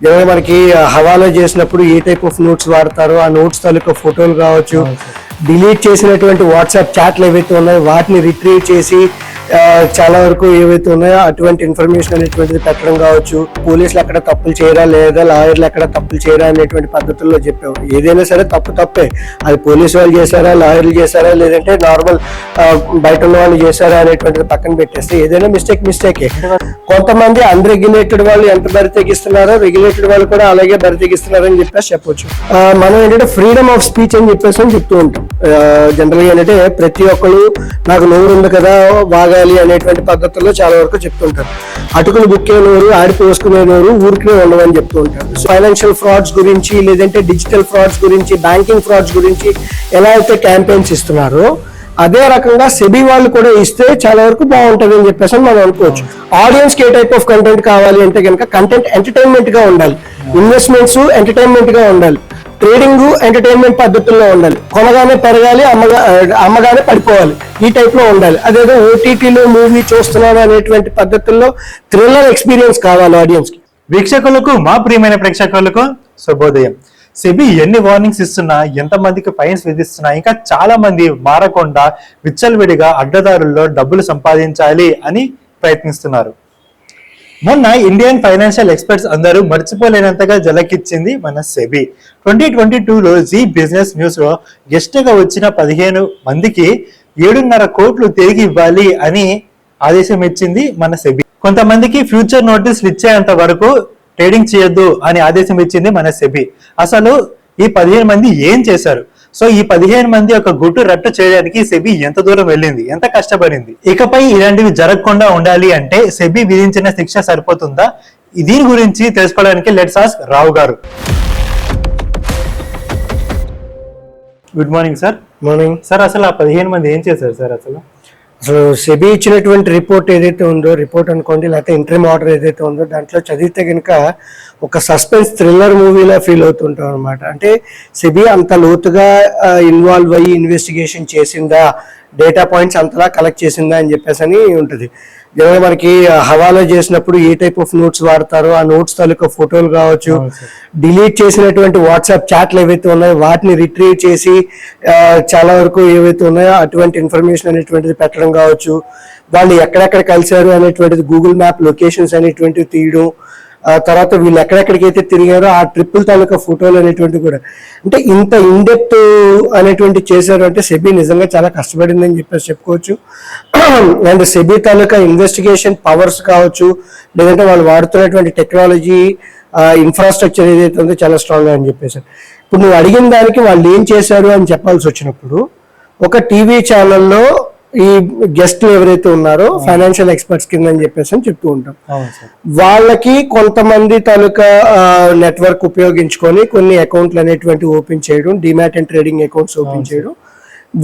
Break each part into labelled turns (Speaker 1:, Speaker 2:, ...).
Speaker 1: General మనకి హవాలా చేసినప్పుడు ఏ టైప్ ఆఫ్ నోట్స్ వాడతారో ఆ నోట్స్ తాలూకా ఫోటోలు కావచ్చు డిలీట్ చేసినటువంటి వాట్సాప్ చాట్లు ఏవైతే ఉన్నాయో వాటిని రిట్రీవ్ చేసి చాలా వరకు ఏవైతే ఉన్నాయో అటువంటి ఇన్ఫర్మేషన్ అనేటువంటిది పెట్టడం కావచ్చు. పోలీసులు ఎక్కడ తప్పులు చేయరా లేదా లాయర్లు ఎక్కడ తప్పులు చేయరా అనేటువంటి పద్ధతుల్లో చెప్పాము ఏదైనా సరే తప్పు తప్పే. అది పోలీసు వాళ్ళు చేశారా లాయర్లు చేశారా లేదంటే నార్మల్ బయట ఉన్న వాళ్ళు చేశారా అనేటువంటిది పక్కన పెట్టేస్తే ఏదైనా మిస్టేక్ మిస్టేకే కొంతమంది అన్రెగ్యులేటెడ్ వాళ్ళు ఎంత బరి తెగిస్తున్నారో రెగ్యులేటెడ్ వాళ్ళు కూడా అలాగే బరి తెగిస్తున్నారని చెప్పేసి చెప్పొచ్చు. మనం ఏంటంటే ఫ్రీడమ్ ఆఫ్ స్పీచ్ అని చెప్పేసి అని చెప్తూ ఉంటాం. జనరల్గా ఏంటంటే ప్రతి ఒక్కరు నాకు నోరు ఉంది కదా వాగాలి అనేటువంటి పద్ధతుల్లో చాలా వరకు చెప్తుంటారు. అటుకులు బుక్కేనోరు ఆడిపోసుకునేవారు ఊరికే ఉండవని చెప్తూ ఉంటారు. ఫైనాన్షియల్ ఫ్రాడ్స్ గురించి లేదంటే డిజిటల్ ఫ్రాడ్స్ గురించి బ్యాంకింగ్ ఫ్రాడ్స్ గురించి ఎలా అయితే క్యాంపెయిన్స్ ఇస్తున్నారో అదే రకంగా సెబీ వాళ్ళు కూడా ఇస్తే చాలా వరకు బాగుంటుంది అని చెప్పేసి మనం అనుకోవచ్చు. ఆడియన్స్కి ఏ టైప్ ఆఫ్ కంటెంట్ కావాలి అంటే కనుక కంటెంట్ ఎంటర్టైన్మెంట్గా ఉండాలి. ఇన్వెస్ట్మెంట్స్ ఎంటర్టైన్మెంట్గా ఉండాలి. ట్రేడింగ్ ఎంటర్టైన్మెంట్ పద్ధతుల్లో ఉండాలి. కొనగానే పెరగాలి అమ్మగా అమ్మగానే పడిపోవాలి. ఈ టైప్లో ఉండాలి. అదేదో ఓటీటీలో మూవీ చూస్తున్నాను అనేటువంటి పద్ధతుల్లో థ్రిల్లర్ ఎక్స్పీరియన్స్ కావాలి ఆడియన్స్కి.
Speaker 2: వీక్షకులకు మా ప్రియమైన ప్రేక్షకులకు శుభోదయం. సెబీ ఎన్ని వార్నింగ్స్ ఇస్తున్నా ఎంతమందికి ఫైన్స్ విధిస్తున్నా ఇంకా చాలా మంది మారకుండా విచ్చలవిడిగా అడ్డదారుల్లో డబ్బులు సంపాదించాలి అని ప్రయత్నిస్తున్నారు. మొన్న ఇండియన్ ఫైనాన్షియల్ ఎక్స్పర్ట్స్ అందరూ మర్చిపోలేనంతగా జలకిచ్చింది మన సెబీ. ట్వంటీ ట్వంటీ టూలో జీ బిజినెస్ న్యూస్లో గెస్ట్గా వచ్చిన పదిహేను మందికి ఏడున్నర కోట్లు తిరిగి ఇవ్వాలి అని ఆదేశం ఇచ్చింది మన సెబీ. కొంతమందికి ఫ్యూచర్ నోటీసులు ఇచ్చేంత వరకు ట్రేడింగ్ చేయొద్దు అని ఆదేశం ఇచ్చింది మన సెబీ. అసలు ఈ పదిహేను మంది ఏం చేశారు? సో ఈ పదిహేను మంది ఒక గుట్టు రట్టు చేయడానికి సెబీ ఎంత దూరం వెళ్ళింది? ఎంత కష్టపడింది? ఇకపై ఇలాంటివి జరగకుండా ఉండాలి అంటే సెబీ విధించిన శిక్ష సరిపోతుందా? దీని గురించి తెలుసుకోవడానికి let's ask Rao garu. Good morning sir.
Speaker 1: Morning.
Speaker 2: Sir అసలు ఆ పదిహేను మంది ఏం చేశారు సార్ అసలు?
Speaker 1: అసలు సెబీ ఇచ్చినటువంటి రిపోర్ట్ ఏదైతే ఉందో రిపోర్ట్ అనుకోండి లేకపోతే ఇంటర్మ్ ఆర్డర్ ఏదైతే ఉందో దాంట్లో చదివితే కనుక ఒక సస్పెన్స్ థ్రిల్లర్ మూవీలా ఫీల్ అవుతుంటాం అనమాట అంటే సెబీ అంత లోతుగా ఇన్వాల్వ్ అయ్యి ఇన్వెస్టిగేషన్ చేసిందా డేటా పాయింట్స్ అంతలా కలెక్ట్ చేసిందా అని చెప్పేసి అని ఉంటుంది. జనరల్ మనకి హవాలా చేసినప్పుడు ఏ టైప్ ఆఫ్ నోట్స్ వాడతారో ఆ నోట్స్ తాలూకా ఫోటోలు కావచ్చు డిలీట్ చేసినటువంటి వాట్సాప్ చాట్లు ఏవైతే ఉన్నాయో వాటిని రిట్రీవ్ చేసి చాలా వరకు ఏవైతే ఉన్నాయో అటువంటి ఇన్ఫర్మేషన్ అనేటువంటిది పెట్టడం కావచ్చు. వాళ్ళు ఎక్కడెక్కడ కలిశారు అనేటువంటిది గూగుల్ మ్యాప్ లొకేషన్స్ అనేటువంటివి తీయడం తర్వాత వీళ్ళు ఎక్కడెక్కడికైతే తిరిగారో ఆ ట్రిప్పుల తాలూకా ఫోటోలు అనేటువంటి కూడా. అంటే ఇంత ఇన్డెప్త్ అనేటువంటి చేశారు అంటే సెబీ నిజంగా చాలా కష్టపడిందని చెప్పేసి చెప్పుకోవచ్చు. అండ్ సెబీ తాలూకా ఇన్వెస్టిగేషన్ పవర్స్ కావచ్చు లేదంటే వాళ్ళు వాడుతున్నటువంటి టెక్నాలజీ ఇన్ఫ్రాస్ట్రక్చర్ ఏదైతే ఉందో చాలా స్ట్రాంగ్ అని చెప్పేసి. ఇప్పుడు నువ్వు అడిగిన దానికి వాళ్ళు ఏం చేశారు అని చెప్పాల్సి వచ్చినప్పుడు ఒక టీవీ ఛానల్లో ఈ గెస్ట్లు ఎవరైతే ఉన్నారో ఫైనాన్షియల్ ఎక్స్పర్ట్స్ కింద అని చెప్పేసి అని చెప్తూ ఉంటాం. వాళ్ళకి కొంతమంది తాలూకా నెట్వర్క్ ఉపయోగించుకొని కొన్ని అకౌంట్లు అనేటువంటి ఓపెన్ చేయడం demat and trading accounts open చేయడం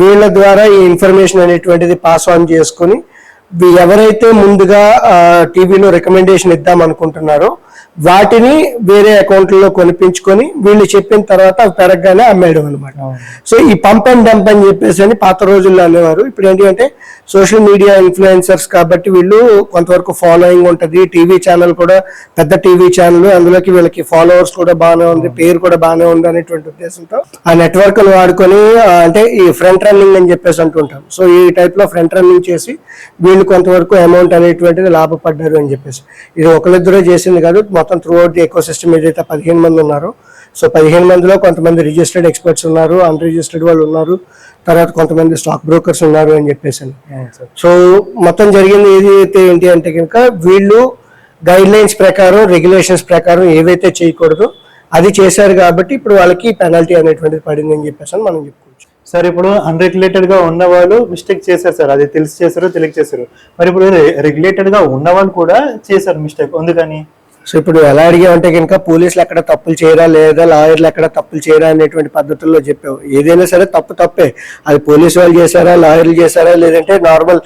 Speaker 1: వీళ్ళ ద్వారా ఈ ఇన్ఫర్మేషన్ అనేటువంటిది పాస్ ఆన్ చేసుకొని ఎవరైతే ముందుగా టీవీలో రికమెండేషన్ ఇద్దాం అనుకుంటున్నారో వాటిని వేరే అకౌంట్లలో కొనిపించుకొని వీళ్ళు చెప్పిన తర్వాత అవి పెరగగానే అమ్మేయడం అనమాట సో ఈ పంప్ అండ్ డంప్ అని చెప్పేసి అని పాత రోజుల్లో అనేవారు. ఇప్పుడు ఏంటి అంటే సోషల్ మీడియా ఇన్ఫ్లుయెన్సర్స్ కాబట్టి వీళ్ళు కొంతవరకు ఫాలోయింగ్ ఉంటుంది. టీవీ ఛానల్ కూడా పెద్ద టీవీ ఛానల్. అందులోకి వీళ్ళకి ఫాలోవర్స్ కూడా బాగానే ఉంది. పేరు కూడా బాగానే ఉంది అనేటువంటి ఉద్దేశంతో ఆ నెట్వర్క్ వాడుకొని అంటే ఈ ఫ్రంట్ రన్నింగ్ అని చెప్పేసి అంటుంటాం. సో ఈ టైప్లో ఫ్రంట్ రన్నింగ్ చేసి వీళ్ళు కొంతవరకు అమౌంట్ అనేటువంటిది లాభపడ్డారు అని చెప్పేసి. ఇది ఒకరిద్దరే చేసింది కాదు మొత్తం throughout the ecosystem ఏదైతే పదిహేను మంది ఉన్నారో సో పదిహేను మందిలో కొంతమంది రిజిస్టర్డ్ ఎక్స్పర్ట్స్ ఉన్నారు అన్రిజిస్టర్డ్ వాళ్ళు ఉన్నారు తర్వాత కొంతమంది స్టాక్ బ్రోకర్స్ ఉన్నారు అని చెప్పేసి. సో మొత్తం జరిగింది ఏదైతే ఏంటి అంటే కనుక వీళ్ళు గైడ్ లైన్స్ ప్రకారం రెగ్యులేషన్స్ ప్రకారం ఏవైతే చేయకూడదు అది చేశారు కాబట్టి ఇప్పుడు వాళ్ళకి పెనాల్టీ అనేటువంటిది పడింది అని చెప్పేసి మనం చెప్పుకోవచ్చు.
Speaker 2: సార్ ఇప్పుడు అన్రెగ్యులేటెడ్గా ఉన్న వాళ్ళు మిస్టేక్ చేశారు సార్ అది తెలిసి చేశారు తెలియక చేశారు. మరి ఇప్పుడు రెగ్యులేటెడ్గా ఉన్న వాళ్ళు కూడా చేశారు మిస్టేక్ అందుకని
Speaker 1: సో ఇప్పుడు ఎలా అడిగామంటే కనుక పోలీసులు ఎక్కడ తప్పులు చేయరా లేదా లాయర్లు ఎక్కడ తప్పులు చేయరా అనేటువంటి పద్ధతుల్లో చెప్పావు. ఏదైనా సరే తప్పు తప్పే. అది పోలీసు వాళ్ళు చేశారా లాయర్లు చేశారా లేదంటే నార్మల్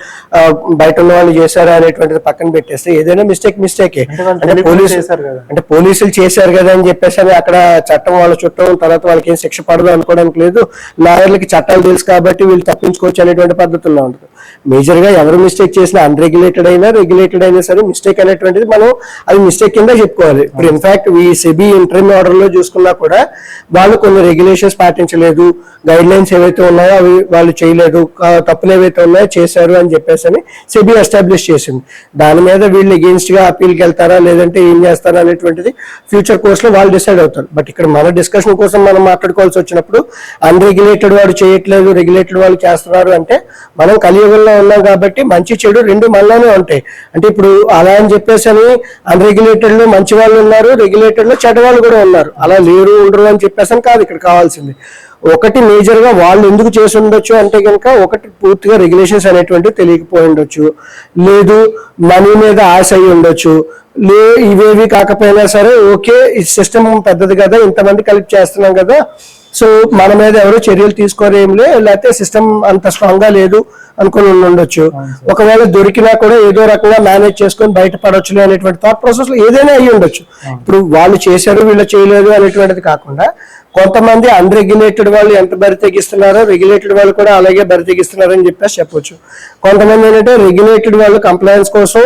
Speaker 1: బయట ఉన్న వాళ్ళు చేశారా అనేటువంటిది పక్కన పెట్టేస్తే ఏదైనా మిస్టేక్ మిస్టేకే.
Speaker 2: అంటే
Speaker 1: పోలీసు
Speaker 2: చేశారు కదా.
Speaker 1: అంటే పోలీసులు చేశారు కదా అని చెప్పేసి అని అక్కడ చట్టం వాళ్ళ చుట్టం తర్వాత వాళ్ళకి ఏం శిక్ష పడదు అనుకోవడానికి లేదు. లాయర్లకి చట్టాలు తెలుసు కాబట్టి వీళ్ళు తప్పించుకోవచ్చు అనేటువంటి పద్ధతుల్లో ఉంటుంది. మేజర్గా ఎవరు మిస్టేక్ చేసినా అన్రెగ్యులేటెడ్ అయినా రెగ్యులేటెడ్ అయినా సరే మిస్టేక్ అనేటువంటిది మనం అది మిస్టేక్ ఖచ్చితంగా చెప్పుకోవాలి. ఇప్పుడు ఇన్ఫాక్ట్ ఈ సెబీ ఇంటర్మ్ ఆర్డర్లో చూసుకున్నా కూడా వాళ్ళు కొన్ని రెగ్యులేషన్స్ పాటించలేదు. గైడ్ లైన్స్ ఏవైతే ఉన్నాయో అవి వాళ్ళు చేయలేదు. తప్పులు ఏవైతే ఉన్నాయో చేశారు అని చెప్పేసి అని సెబీ ఎస్టాబ్లిష్ చేసింది. దాని మీద వీళ్ళు అగేన్స్ట్గా అప్పీల్కి వెళ్తారా? లేదంటే ఏం చేస్తారా అనేటువంటిది ఫ్యూచర్ కోర్స్లో వాళ్ళు డిసైడ్ అవుతారు. బట్ ఇక్కడ మన డిస్కషన్ కోసం మనం మాట్లాడుకోవాల్సి వచ్చినప్పుడు అన్రెగ్యులేటెడ్ వాడు చేయట్లేదు రెగ్యులేటెడ్ వాళ్ళు చేస్తున్నారు అంటే మనం కలియుగంలో ఉన్నాం కాబట్టి మంచి చెడు రెండు మనలోనే ఉంటాయి. అంటే ఇప్పుడు అలా అని చెప్పేసి అని అన్రెగ్యులేటెడ్ లో మంచి వాళ్ళు ఉన్నారు రెగ్యులేటెడ్లో చెడ్డవాళ్ళు కూడా ఉన్నారు. అలా లేరు ఉండరు అని చెప్పేసి కాదు ఇక్కడ కావాల్సింది. ఒకటి మేజర్గా వాళ్ళు ఎందుకు చేసి ఉండొచ్చు అంటే కనుక ఒకటి పూర్తిగా రెగ్యులేషన్స్ అనేటువంటివి తెలియకపోయి ఉండొచ్చు. లేదు మనీ మీద ఆశ అయి ఉండొచ్చు. లే ఇవేవి కాకపోయినా సరే ఓకే ఈ సిస్టమ్ పెద్దది కదా ఇంతమంది కలిపి చేస్తున్నాం కదా సో మన మీద ఎవరు చర్యలు తీసుకోరు ఏం లేకపోతే సిస్టమ్ అంత స్ట్రాంగ్గా లేదు అనుకుని ఉండొచ్చు. ఒకవేళ దొరికినా కూడా ఏదో రకంగా మేనేజ్ చేసుకొని బయటపడొచ్చులే అనేటువంటి థాట్ ప్రాసెస్లో ఏదైనా అయ్యి ఉండొచ్చు. ఇప్పుడు వాళ్ళు చేశారు వీళ్ళు చేయలేదు అనేటువంటిది కాకుండా కొంతమంది అన్రెగ్యులేటెడ్ వాళ్ళు ఎంత బరి తెగిస్తున్నారో రెగ్యులేటెడ్ వాళ్ళు కూడా అలాగే బరి తెగిస్తున్నారని చెప్పేసి చెప్పొచ్చు. కొంతమంది ఏంటంటే రెగ్యులేటెడ్ వాళ్ళు కంప్లైన్స్ కోసం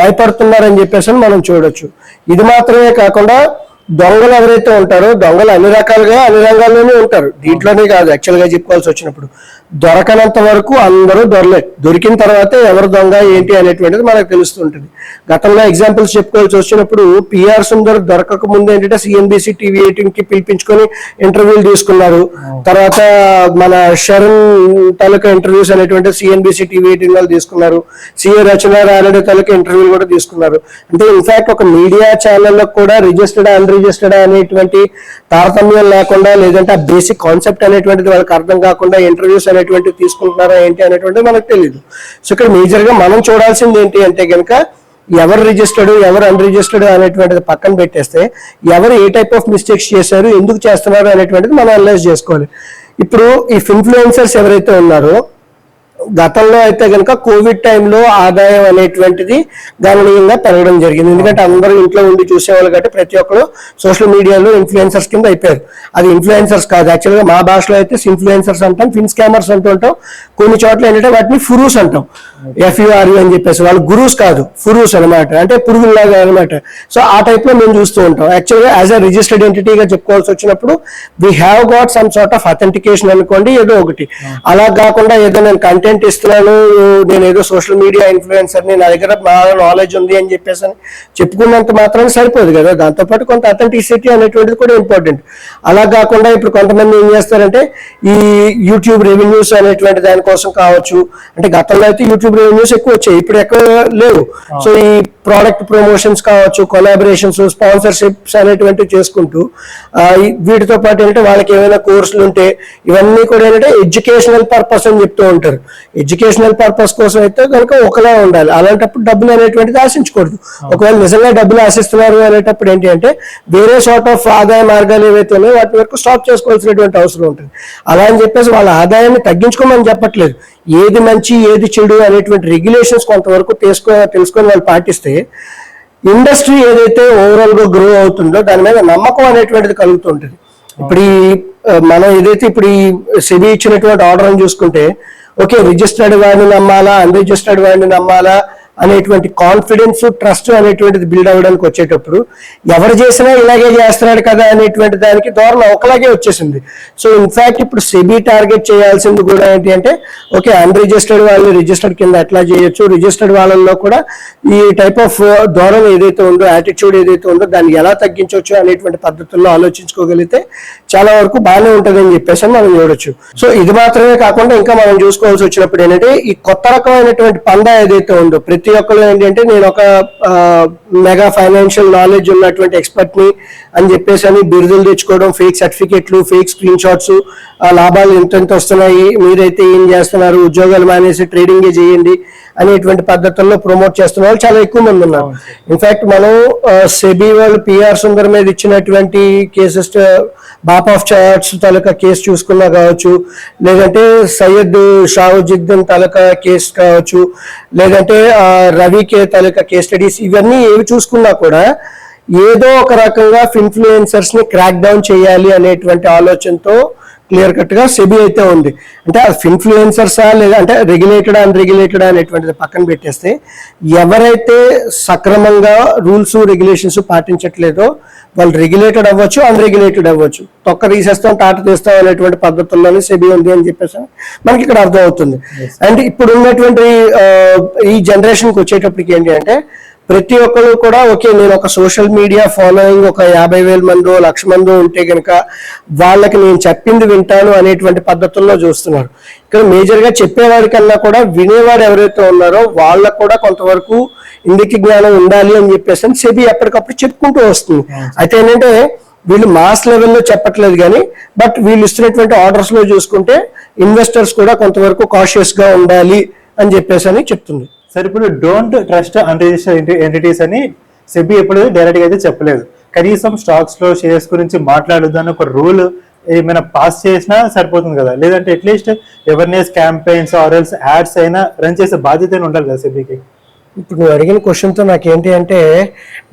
Speaker 1: భయపడుతున్నారని చెప్పేసి అని మనం చూడొచ్చు. ఇది మాత్రమే కాకుండా దొంగలు ఎవరైతే ఉంటారో దొంగలు అన్ని రకాలుగా అన్ని రంగాల్లోనే ఉంటారు. దీంట్లోనే కాదు యాక్చువల్గా చెప్పుకోవాల్సి వచ్చినప్పుడు. దొరకనంత వరకు అందరూ దొరలే. దొరికిన తర్వాతే ఎవరు దొంగ ఏంటి అనేటువంటిది మనకు తెలుస్తుంటుంది. గతంలో ఎగ్జాంపుల్స్ చెప్పుకోవాల్సి వచ్చినప్పుడు పిఆర్ సుందర్ దొరకక ముందు ఏంటంటే సిఎన్బిసి టీవీ ఎయిటీన్కి పిలిపించుకొని ఇంటర్వ్యూలు తీసుకున్నారు. తర్వాత మన శరణ్ తాలూకా ఇంటర్వ్యూస్ అనేటువంటి సిఎన్బిసి టీవీ ఎయిటీన్ వాళ్ళు తీసుకున్నారు. సిఏ రచన రాయలడి తాలూకా ఇంటర్వ్యూలు కూడా తీసుకున్నారు. అంటే ఇన్ఫాక్ట్ ఒక మీడియా ఛానల్లో కూడా రిజిస్టర్డ్ అన్రిజిస్టర్డ్ అనేటువంటి తారతమ్యం లేకుండా లేదంటే ఆ బేసిక్ కాన్సెప్ట్ అనేటువంటిది వాళ్ళకి అర్థం కాకుండా ఇంటర్వ్యూస్ అనేటువంటివి తీసుకుంటున్నారా ఏంటి అనేటువంటిది మనకు తెలియదు సో ఇక్కడ మేజర్గా మనం చూడాల్సింది ఏంటి అంటే కనుక ఎవరు రిజిస్టర్డ్ ఎవరు అన్రిజిస్టర్డ్ అనేటువంటిది పక్కన పెట్టేస్తే ఎవరు ఏ టైప్ ఆఫ్ మిస్టేక్స్ చేశారు ఎందుకు చేస్తున్నారు అనేటువంటిది మనం అనలైజ్ చేసుకోవాలి. ఇప్పుడు ఈ ఇన్ఫ్లుయెన్సర్స్ ఎవరైతే ఉన్నారో గతంలో అయితే కనుక కోవిడ్ టైంలో ఆదాయం అనేటువంటిది గణనీయంగా పెరగడం జరిగింది. ఎందుకంటే అందరూ ఇంట్లో ఉండి చూసేవాళ్ళు కాబట్టి ప్రతి ఒక్కరు సోషల్ మీడియాలో ఇన్ఫ్లుయెన్సర్స్ కింద అయిపోయారు. అది ఇన్ఫ్లుయెన్సర్స్ కాదు. యాక్చువల్గా మా భాషలో అయితే ఇన్ఫ్లుయెన్సర్స్ అంటాం ఫిన్ స్కామర్స్ అంటూ ఉంటాం. కొన్ని చోట్ల ఏంటంటే వాటిని ఫురూస్ అంటాం. ఎఫ్యుఆర్యు అని చెప్పేసి వాళ్ళు గురూస్ కాదు ఫురూస్ అనమాట అంటే పురుగుల్లాగా అనమాట సో ఆ టైప్లో మేము చూస్తూ ఉంటాం. యాక్చువల్గా యాజ్ అ రిజిస్టర్డ్ ఎంటిటీగా చెప్పుకోవాల్సి వచ్చినప్పుడు we have got some sort of authentication అనుకోండి ఏదో ఒకటి. అలా కాకుండా ఏదో నేను కంటెంట్ ఇస్తున్నాను. నేను ఏదో సోషల్ మీడియా ఇన్ఫ్లుయెన్సర్ నా దగ్గర బాగా నాలెడ్జ్ ఉంది అని చెప్పేసి అని చెప్పుకున్నంత మాత్రం సరిపోదు కదా. దాంతోపాటు కొంత అథెంటిసిటీ అనేటువంటిది కూడా ఇంపార్టెంట్ అలా కాకుండా ఇప్పుడు కొంతమంది ఏం చేస్తారంటే ఈ యూట్యూబ్ రెవెన్యూస్ అనేటువంటి దానికోసం కావచ్చు. అంటే గతంలో అయితే యూట్యూబ్ రెవెన్యూస్ ఎక్కువ వచ్చాయి. ఇప్పుడు ఎక్కడ లేవు. సో ఈ ప్రోడక్ట్ ప్రమోషన్స్ కావచ్చు కొలాబరేషన్స్ స్పాన్సర్షిప్స్ అనేటువంటివి చేసుకుంటూ వీటితో పాటు ఏంటంటే వాళ్ళకి ఏమైనా కోర్సులు ఉంటే ఇవన్నీ కూడా ఏంటంటే ఎడ్యుకేషనల్ పర్పస్ అని చెప్తూ ఉంటారు. ఎడ్యుకేషనల్ పర్పస్ కోసం అయితే కనుక ఒకలా ఉండాలి. అలాంటప్పుడు డబ్బులు అనేటువంటిది ఆశించకూడదు. ఒకవేళ నిజంగా డబ్బులు ఆశిస్తున్నారు అనేటప్పుడు ఏంటి అంటే వేరే సార్ట్ ఆఫ్ ఆదాయ మార్గాలు ఏవైతే ఉన్నాయో వాటి వరకు స్టాప్ చేసుకోవాల్సినటువంటి అవసరం ఉంటుంది. అలా అని చెప్పేసి వాళ్ళ ఆదాయాన్ని తగ్గించుకోమని చెప్పట్లేదు. ఏది మంచి ఏది చెడు అనేటువంటి రెగ్యులేషన్స్ కొంతవరకు తెలుసుకో తెలుసుకొని వాళ్ళు పాటిస్తే ఇండస్ట్రీ ఏదైతే ఓవరాల్గా గ్రో అవుతుందో దాని మీద నమ్మకం అనేటువంటిది కలుగుతుంటుంది. ఇప్పుడు ఈ మనం ఏదైతే ఇప్పుడు ఈ సెబీ ఇచ్చినటువంటి ఆర్డర్ చూసుకుంటే ఓకే రిజిస్టర్డ్ వాడిని నమ్మాలా అన్రిజిస్టర్డ్ వాడిని నమ్మాలా అనేటువంటి కాన్ఫిడెన్స్ ట్రస్ట్ అనేటువంటిది బిల్డ్ అవ్వడానికి వచ్చేటప్పుడు ఎవరు చేసినా ఇలాగే చేస్తున్నాడు కదా అనేటువంటి దానికి ధోరణ ఒకలాగే వచ్చేసింది. సో ఇన్ఫాక్ట్ ఇప్పుడు సెబీ టార్గెట్ చేయాల్సింది కూడా ఏంటి అంటే ఓకే అన్రిజిస్టర్డ్ వాళ్ళని రిజిస్టర్డ్ కింద ఎట్లా చేయొచ్చు. రిజిస్టర్డ్ వాళ్ళల్లో కూడా ఈ టైప్ ఆఫ్ ధోరణ ఏదైతే ఉందో యాటిట్యూడ్ ఏదైతే ఉందో దాన్ని ఎలా తగ్గించవచ్చు అనేటువంటి పద్ధతుల్లో ఆలోచించుకోగలిగితే చాలా వరకు బాగానే ఉంటుందని చెప్పేసి అని మనం చూడొచ్చు. సో ఇది మాత్రమే కాకుండా ఇంకా మనం చూసుకోవాల్సి వచ్చినప్పుడు ఏంటంటే ఈ కొత్త రకమైనటువంటి పందా ఏదైతే ఉందో ప్రతి ఒక్కరు ఏంటంటే నేను ఒక మెగా ఫైనాన్షియల్ నాలెడ్జ్ ఉన్నటువంటి ఎక్స్పర్ట్ని అని చెప్పేసి అని బిరుదులు తెచ్చుకోవడం ఫేక్ సర్టిఫికెట్లు ఫేక్ స్క్రీన్ షాట్స్ ఆ లాభాలు ఎంత ఎంత వస్తున్నాయి మీరైతే ఏం చేస్తున్నారు ఉద్యోగాలు మానేసి ట్రేడింగ్ చేయండి అనేటువంటి పద్ధతుల్లో ప్రమోట్ చేస్తున్న వాళ్ళు చాలా ఎక్కువ మంది ఉన్నారు. ఇన్ఫాక్ట్ మనం సెబీ వాళ్ళు పిఆర్ సుందర్ మీద ఇచ్చినటువంటి కేసెస్ బాప్ ఆఫ్ చార్ట్స్ తాలూకా కేసు చూసుకున్నా కావచ్చు లేదంటే సయ్యద్ షావుజిద్దన్ తాలూకా కేసు కావచ్చు లేదంటే రవికే రవి కే తాలూకా కేస్ స్టడీస్ ఇవన్నీ ఏవి చూసుకున్నా కూడా ఏదో ఒక రకంగా ఇన్ఫ్లుయెన్సర్స్ని క్రాక్ డౌన్ చేయాలి అనేటువంటి ఆలోచనతో క్లియర్ కట్గా సెబీ అయితే ఉంది. అంటే ఇన్ఫ్లుయెన్సర్సా లేదా అంటే రెగ్యులేటెడ్ అన్రెగ్యులేటెడ్ అనేటువంటిది పక్కన పెట్టేస్తే ఎవరైతే సక్రమంగా రూల్స్ రెగ్యులేషన్స్ పాటించట్లేదో వాళ్ళు రెగ్యులేటెడ్ అవ్వచ్చు అన్రెగ్యులేటెడ్ అవ్వచ్చు. తొక్క తీసేస్తాం తాట తీస్తాం అనేటువంటి పద్ధతుల్లోనే సెబీ ఉంది అని చెప్పేసి మనకి ఇక్కడ అర్థం అవుతుంది అండ్ ఇప్పుడు ఉన్నటువంటి ఈ జనరేషన్కి వచ్చేటప్పటికి ఏంటి అంటే ప్రతి ఒక్కరు కూడా ఓకే నేను ఒక సోషల్ మీడియా ఫాలోయింగ్ ఒక యాభై వేల మందో లక్ష మందో ఉంటే కనుక వాళ్ళకి నేను చెప్పింది వింటాను అనేటువంటి పద్ధతుల్లో చూస్తున్నారు. ఇక్కడ మేజర్గా చెప్పేవాడికన్నా కూడా వినేవాడు ఎవరైతే ఉన్నారో వాళ్ళకు కూడా కొంతవరకు ఇందుకి జ్ఞానం ఉండాలి అని చెప్పేసి అని సెబీ ఎప్పటికప్పుడు చెప్పుకుంటూ వస్తుంది. అయితే ఏంటంటే వీళ్ళు మాస్ లెవెల్లో చెప్పట్లేదు కానీ బట్ వీళ్ళు ఇస్తున్నటువంటి ఆర్డర్స్లో చూసుకుంటే ఇన్వెస్టర్స్ కూడా కొంతవరకు కాషియస్గా ఉండాలి అని చెప్పేసి అని చెప్తుంది.
Speaker 2: సార్ ఇప్పుడు డోంట్ ట్రస్ట్ అన్రిజిస్టర్డ్ ఎంటిటీస్ అని సెబీ ఎప్పుడు డైరెక్ట్గా అయితే చెప్పలేదు. కనీసం స్టాక్స్లో షేర్స్ గురించి మాట్లాడొద్దు అని ఒక రూల్ ఏమైనా పాస్ చేసినా సరిపోతుంది కదా. లేదంటే అట్లీస్ట్ అవేర్నెస్ క్యాంపెయిన్స్ ఆర్ఎల్స్ యాడ్స్ అయినా రన్ చేసే బాధ్యత ఉండాలి కదా సెబీకి?
Speaker 1: ఇప్పుడు నువ్వు అడిగిన క్వశ్చన్తో నాకేంటి అంటే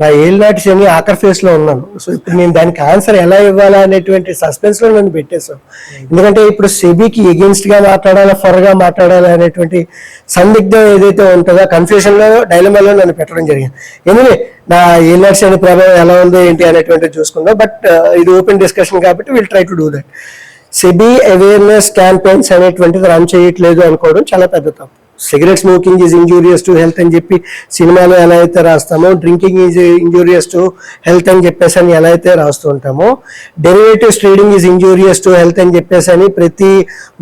Speaker 1: నా ఏళ్ళనాటి శని ఆఖర్ ఫేస్లో ఉన్నాను. సో ఇప్పుడు నేను దానికి ఆన్సర్ ఎలా ఇవ్వాలా అనేటువంటి సస్పెన్స్లో నన్ను పెట్టేశాను ఎందుకంటే ఇప్పుడు సెబీకి ఎగెన్స్ట్గా మాట్లాడాలా ఫర్గా మాట్లాడాలా అనేటువంటి సందిగ్ధం ఏదైతే ఉంటుందో కన్ఫ్యూషన్లో డైలమాలో నన్ను పెట్టడం జరిగింది. ఎందుకంటే నా ఏళ్ళనాటి శని ప్రభావం ఎలా ఉందో ఏంటి అనేటువంటిది చూసుకుందాం. బట్ ఇది ఓపెన్ డిస్కషన్ కాబట్టి will try to do that. SEBI awareness campaigns అనేటువంటిది రన్ చేయట్లేదు అనుకోవడం చాలా పెద్ద తప్పు. Cigarette smoking is injurious to health అని చెప్పి సినిమాలో ఎలా అయితే రాస్తామో drinking is injurious to health అని చెప్పేసి అని ఎలా అయితే రాస్తూ ఉంటామో derivatives trading is injurious to health అని చెప్పేసి అని ప్రతి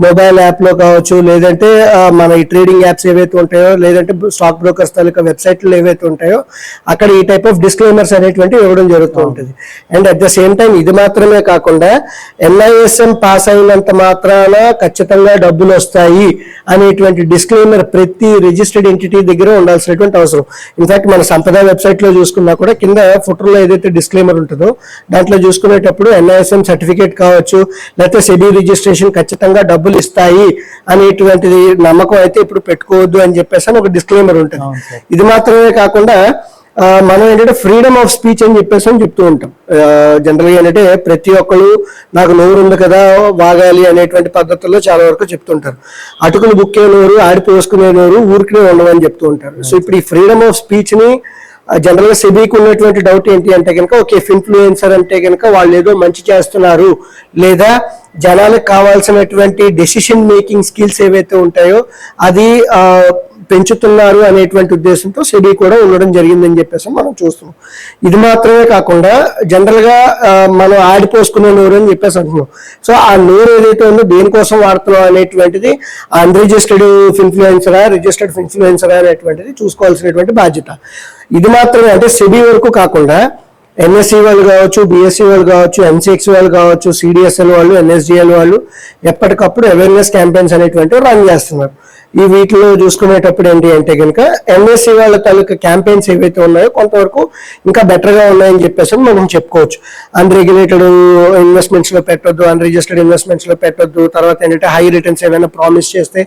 Speaker 1: మొబైల్ యాప్లో కావచ్చు లేదంటే మన ఈ ట్రేడింగ్ యాప్స్ ఏవైతే ఉంటాయో లేదంటే స్టాక్ బ్రోకర్స్ తాలూకా వెబ్సైట్లు ఏవైతే ఉంటాయో అక్కడ ఈ టైప్ ఆఫ్ డిస్క్లైమర్స్ అనేటువంటివి ఇవ్వడం జరుగుతూ ఉంటుంది. And at the same time ఇది మాత్రమే కాకుండా ఎన్ఐఎస్ఎం పాస్ అయినంత మాత్రాన ఖచ్చితంగా డబ్బులు వస్తాయి అనేటువంటి డిస్క్లైమర్ ప్రతి రిజిస్టర్డ్ ఎంటిటీ దగ్గర ఉండాల్సినటువంటి అవసరం ఇన్ఫాక్ట్ మన సంపద వెబ్సైట్లో చూసుకున్నా కూడా కింద ఫుటర్లో ఏదైతే డిస్క్లైమర్ ఉంటుందో దాంట్లో చూసుకునేటప్పుడు ఎన్ఐఎస్ఎం సర్టిఫికేట్ కావచ్చు లేకపోతే సెబీ రిజిస్ట్రేషన్ ఖచ్చితంగా డబ్బులు ఇస్తాయి అనేటువంటిది నమ్మకం అయితే ఇప్పుడు పెట్టుకోవద్దు అని చెప్పేసి ఒక డిస్క్లైమర్ ఉంటుంది. ఇది మాత్రమే కాకుండా మనం ఏంటంటే ఫ్రీడమ్ ఆఫ్ స్పీచ్ అని చెప్పేసి అని చెప్తూ ఉంటాం. జనరల్గా ఏంటంటే ప్రతి ఒక్కరు నాకు నోరు ఉంది కదా వాగాలి అనేటువంటి పద్ధతుల్లో చాలా వరకు చెప్తుంటారు అటుకులు బుక్కే నోరు ఆడిపోసుకునే నోరు ఊరికినే ఉండవని చెప్తూ ఉంటారు. సో ఇప్పుడు ఈ ఫ్రీడమ్ ఆఫ్ స్పీచ్ని జనరల్గా జనరల్ సెబీకి ఉన్నటువంటి డౌట్ ఏంటి అంటే కనుక ఓకే ఇన్ఫ్లుయెన్సర్ అంటే కనుక వాళ్ళు ఏదో మంచి చేస్తున్నారు లేదా జనాలకు కావాల్సినటువంటి డెసిషన్ మేకింగ్ స్కిల్స్ ఏవైతే ఉంటాయో అది పెంచుతున్నారు అనేటువంటి ఉద్దేశంతో సెబీ కూడా ఉండడం జరిగిందని చెప్పేసి మనం చూస్తున్నాం. ఇది మాత్రమే కాకుండా జనరల్గా మనం ఆడిపోసుకునే నూరు అని చెప్పేసి అంటున్నాం. సో ఆ నూరు ఏదైతే ఉందో దేనికోసం వాడుతున్నాం అనేటువంటిది అన్రిజిస్టర్డ్ ఇన్ఫ్లుయెన్సరా రిజిస్టర్డ్ ఇన్ఫ్లుయెన్సరా అనేటువంటిది చూసుకోవాల్సినటువంటి బాధ్యత. ఇది మాత్రమే అంటే సెబీ వరకు కాకుండా ఎన్ఎస్సీ వాళ్ళు కావచ్చు బిఎస్సి వాళ్ళు కావచ్చు ఎంసీఎక్స్ వాళ్ళు కావచ్చు సిడిఎస్ఎల్ వాళ్ళు ఎన్ఎస్డిఎల్ వాళ్ళు ఎప్పటికప్పుడు అవేర్నెస్ క్యాంపెయిన్స్ అనేటువంటివి రన్ చేస్తున్నారు. ఈ వీటిలో చూసుకునేటప్పుడు ఏంటి అంటే కనుక ఎంఎస్సి వాళ్ళ తాలూకా క్యాంపెయిన్స్ ఏవైతే ఉన్నాయో కొంతవరకు ఇంకా బెటర్గా గా ఉన్నాయని చెప్పేసి మనం చెప్పుకోవచ్చు. అన్రెగ్యులేటెడ్ ఇన్వెస్ట్మెంట్స్లో పెట్టొద్దు అన్రిజిస్టర్డ్ ఇన్వెస్ట్మెంట్స్లో పెట్టొద్దు తర్వాత ఏంటంటే హై రిటర్న్స్ ఏమైనా ప్రామిస్ చేస్తే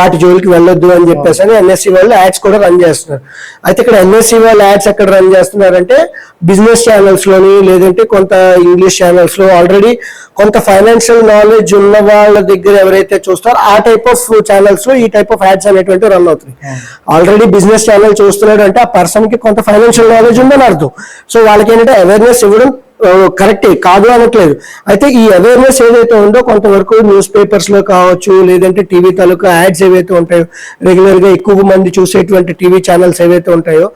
Speaker 1: వాటి జోలికి వెళ్ళొద్దు అని చెప్పేసి అని ఎన్ఎస్సి వాళ్ళు యాడ్స్ కూడా రన్ చేస్తున్నారు. అయితే ఇక్కడ ఎన్ఎస్సీ వాళ్ళు యాడ్స్ ఎక్కడ రన్ చేస్తున్నారంటే బిజినెస్ ఛానల్స్లోని లేదంటే కొంత ఇంగ్లీష్ ఛానల్స్లో ఆల్రెడీ కొంత ఫైనాన్షియల్ నాలెడ్జ్ ఉన్న వాళ్ళ దగ్గర ఎవరైతే చూస్తారో ఆ టైప్ ఆఫ్ ఛానల్స్లో ఈ టైప్ ఆఫ్ యాడ్స్ అనేటువంటి రన్ అవుతుంది ఆల్రెడీ బిజినెస్ ఛానల్ చూస్తున్నాడు అంటే ఆ పర్సన్కి కొంత ఫైనాన్షియల్ నాలెడ్జ్ ఉందని అర్థం. సో వాళ్ళకి ఏంటంటే అవేర్నెస్ ఇవ్వడం కరెక్టే కాదు అనట్లేదు. అయితే ఈ అవేర్నెస్ ఏదైతే ఉందో కొంతవరకు న్యూస్ పేపర్స్లో కావచ్చు లేదంటే టీవీ తాలూకా యాడ్స్ ఏవైతే ఉంటాయో రెగ్యులర్గా ఎక్కువ మంది చూసేటువంటి టీవీ ఛానల్స్ ఏవైతే ఉంటాయో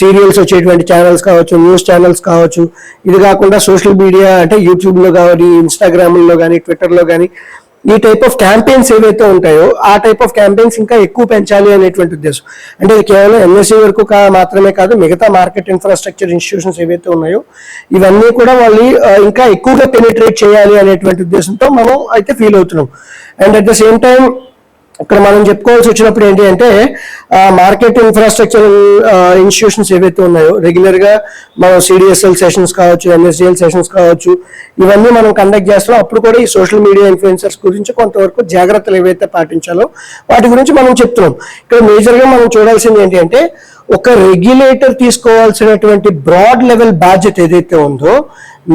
Speaker 1: సీరియల్స్ వచ్చేటువంటి ఛానల్స్ కావచ్చు న్యూస్ ఛానల్స్ కావచ్చు ఇది కాకుండా సోషల్ మీడియా అంటే యూట్యూబ్లో కానీ ఇన్స్టాగ్రామ్లో కానీ ట్విట్టర్లో కానీ ఈ టైప్ ఆఫ్ క్యాంపెయిన్స్ ఏవైతే ఉంటాయో ఆ టైప్ ఆఫ్ క్యాంపెయిన్స్ ఇంకా ఎక్కువ పెంచాలి అనేటువంటి ఉద్దేశం. అంటే ఇది కేవలం ఎంఎస్సీ వరకు మాత్రమే కాదు మిగతా మార్కెట్ ఇన్ఫ్రాస్ట్రక్చర్ ఇన్స్టిట్యూషన్స్ ఏవైతే ఉన్నాయో ఇవన్నీ కూడా వాళ్ళు ఇంకా ఎక్కువగా పెనిట్రేట్ చేయాలి అనేటువంటి ఉద్దేశంతో మనం అయితే ఫీల్ అవుతున్నాం. And at the same time ఇక్కడ మనం చెప్పుకోవాల్సి వచ్చినప్పుడు ఏంటి అంటే మార్కెట్ ఇన్ఫ్రాస్ట్రక్చర్ ఇన్స్టిట్యూషన్స్ ఏవైతే ఉన్నాయో రెగ్యులర్గా మనం సిడిఎస్ఎల్ సెషన్స్ కావచ్చు ఎన్ఎస్డిఎల్ సెషన్స్ కావచ్చు ఇవన్నీ మనం కండక్ట్ చేస్తాం అప్పుడు కూడా ఈ సోషల్ మీడియా ఇన్ఫ్లుయెన్సర్స్ గురించి కొంతవరకు జాగ్రత్తలు ఏవైతే పాటించాలో వాటి గురించి మనం చెప్తున్నాం. ఇక్కడ మేజర్గా మనం చూడాల్సింది ఏంటి అంటే ఒక రెగ్యులేటర్ తీసుకోవాల్సినటువంటి బ్రాడ్ లెవెల్ బాధ్యత ఏదైతే ఉందో